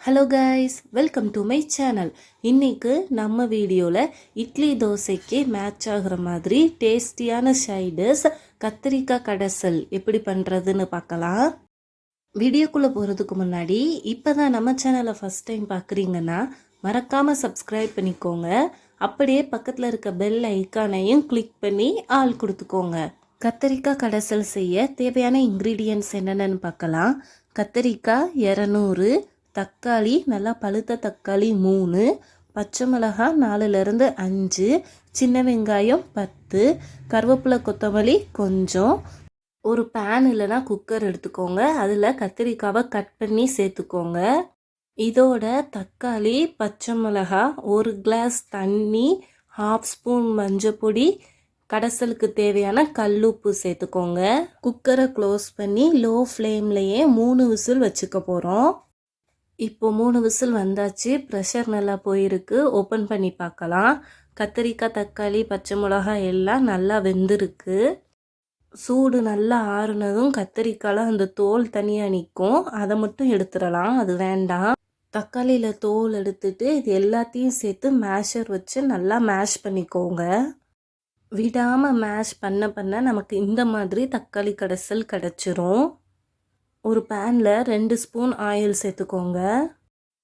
Hello guys welcome to my channel இன்றைக்கு நம்ம வீடியோவில் இட்லி தோசைக்கு மேட்ச் ஆகுற மாதிரி டேஸ்டியான ஷைடஸ் கத்திரிக்காய் கடைசல் எப்படி பண்ணுறதுன்னு பார்க்கலாம். வீடியோக்குள்ளே போகிறதுக்கு முன்னாடி இப்போ தான் நம்ம சேனலை ஃபஸ்ட் டைம் பார்க்குறீங்கன்னா மறக்காமல் சப்ஸ்கிரைப் பண்ணிக்கோங்க. அப்படியே பக்கத்தில் இருக்க பெல் ஐக்கானையும் கிளிக் பண்ணி ஆள் கொடுத்துக்கோங்க. கத்திரிக்காய் கடைசல் செய்ய தேவையான இன்க்ரீடியன்ட்ஸ் என்னென்னு பார்க்கலாம். கத்திரிக்காய் இரநூறு தக்காளி நல்லா பழுத்த தக்காளி மூணு பச்சை மிளகாய் நாலுலேருந்து அஞ்சு சின்ன வெங்காயம் பத்து கருவேப்பிலை கொத்தமல்லி கொஞ்சம். ஒரு பேன் இல்லைன்னா குக்கர் எடுத்துக்கோங்க. அதில் கத்திரிக்காவை கட் பண்ணி சேர்த்துக்கோங்க. இதோட தக்காளி பச்சை மிளகாய் ஒரு கிளாஸ் தண்ணி ஹாஃப் ஸ்பூன் மஞ்சள் பொடி கடைசலுக்கு தேவையான கல்லுப்பு சேர்த்துக்கோங்க. குக்கரை க்ளோஸ் பண்ணி லோ ஃப்ளேம்லேயே மூணு விசில் வச்சுக்க போகிறோம் இப்போ மூணு விசில் வந்தாச்சு. ப்ரெஷர் நல்லா போயிருக்கு. ஓப்பன் பண்ணி பார்க்கலாம். கத்திரிக்காய் தக்காளி பச்சை மிளகாய் எல்லாம் நல்லா வெந்திருக்கு. சூடு நல்லா ஆறுனதும் கத்திரிக்காயில் அந்த தோல் தனியாக நிற்கும் அதை மட்டும் எடுத்துடலாம். அது வேண்டாம். தக்காளியில் தோல் எடுத்துட்டு இது எல்லாத்தையும் சேர்த்து மேஷர் வச்சு நல்லா மேஷ் பண்ணிக்கோங்க. விடாமல் மேஷ் பண்ண பண்ண நமக்கு இந்த மாதிரி தக்காளி கடைசல் கிடச்சிரும். ஒரு பேனில் ரெண்டு ஸ்பூன் ஆயில் சேர்த்துக்கோங்க.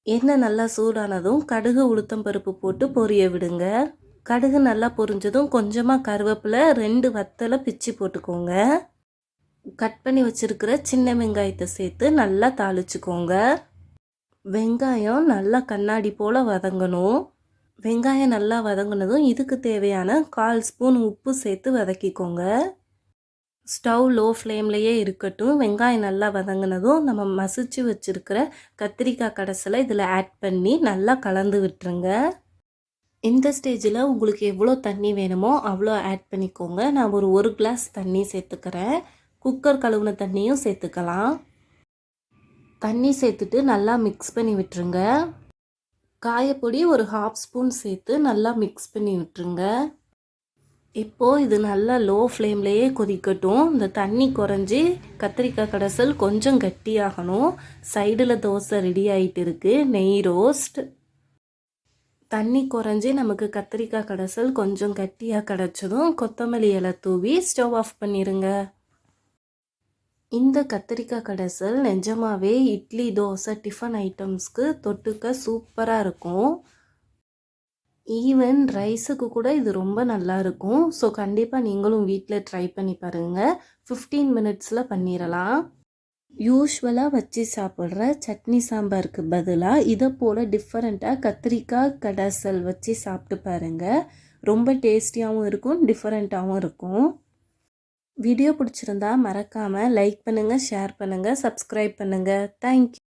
எண்ணெய் நல்லா சூடானதும் கடுகு உளுத்தம் பருப்பு போட்டு பொரிய விடுங்க. கடுகு நல்லா பொரிஞ்சதும் கொஞ்சமாக கருவேப்பிலை ரெண்டு வத்தலை பிச்சு போட்டுக்கோங்க. கட் பண்ணி வச்சுருக்கிற சின்ன வெங்காயத்தை சேர்த்து நல்லா தாளிச்சுக்கோங்க. வெங்காயம் நல்லா கண்ணாடி போல் வதங்கணும். வெங்காயம் நல்லா வதங்கினதும் இதுக்கு தேவையான கால் ஸ்பூன் உப்பு சேர்த்து வதக்கிக்கோங்க. ஸ்டவ் லோ ஃப்ளேம்லேயே இருக்கட்டும். வெங்காயம் நல்லா வதங்கினதும் நம்ம மசிச்சு வச்சுருக்கிற கத்திரிக்காய் கடைசியில் இதில் ஆட் பண்ணி நல்லா கலந்து விட்டுருங்க. இந்த ஸ்டேஜில் உங்களுக்கு எவ்வளோ தண்ணி வேணுமோ அவ்வளோ ஆட் பண்ணிக்கோங்க. நான் ஒரு ஒரு கிளாஸ் தண்ணி சேர்த்துக்கிறேன். குக்கர் கழுவுன தண்ணியும் சேர்த்துக்கலாம். தண்ணி சேர்த்துட்டு நல்லா மிக்ஸ் பண்ணி விட்டுருங்க. காயப்பொடி ஒரு ஹாஃப் ஸ்பூன் சேர்த்து நல்லா மிக்ஸ் பண்ணி விட்டுருங்க. இப்போது இது நல்லா லோ ஃப்ளேம்லேயே கொதிக்கட்டும். இந்த தண்ணி குறைஞ்சி கத்திரிக்காய் கடைசல் கொஞ்சம் கட்டியாகணும். சைடில் தோசை ரெடி ஆகிட்டு இருக்குது நெய் ரோஸ்ட் தண்ணி குறைஞ்சி நமக்கு கத்திரிக்காய் கடைசல் கொஞ்சம் கட்டியாக கிடச்சதும் கொத்தமல்லி இலை தூவி ஸ்டவ் ஆஃப் பண்ணிடுங்க இந்த கத்திரிக்காய் கடைசல் நிஜமாவே இட்லி தோசை டிஃபன் ஐட்டம்ஸ்க்கு தொட்டுக்க சூப்பராக இருக்கும். ஈவன் ரைஸுக்கு கூட இது ரொம்ப நல்லா இருக்கும். ஸோ கண்டிப்பாக நீங்களும் வீட்டில் ட்ரை பண்ணி பாருங்கள் ஃபிஃப்டீன் மினிட்ஸில் பண்ணிடலாம் யூஸ்வலாக வச்சு சாப்பிட்ற சட்னி சாம்பாருக்கு பதிலாக இதை போல் டிஃப்ரெண்ட்டாக கத்திரிக்காய் கடாசல் வச்சு சாப்பிட்டு பாருங்கள் ரொம்ப டேஸ்டியாகவும் இருக்கும் டிஃப்ரெண்ட்டாகவும் இருக்கும். வீடியோ பிடிச்சிருந்தா மறக்காமல் லைக் பண்ணுங்கள் ஷேர் பண்ணுங்கள் சப்ஸ்கிரைப் பண்ணுங்கள் தேங்க்யூ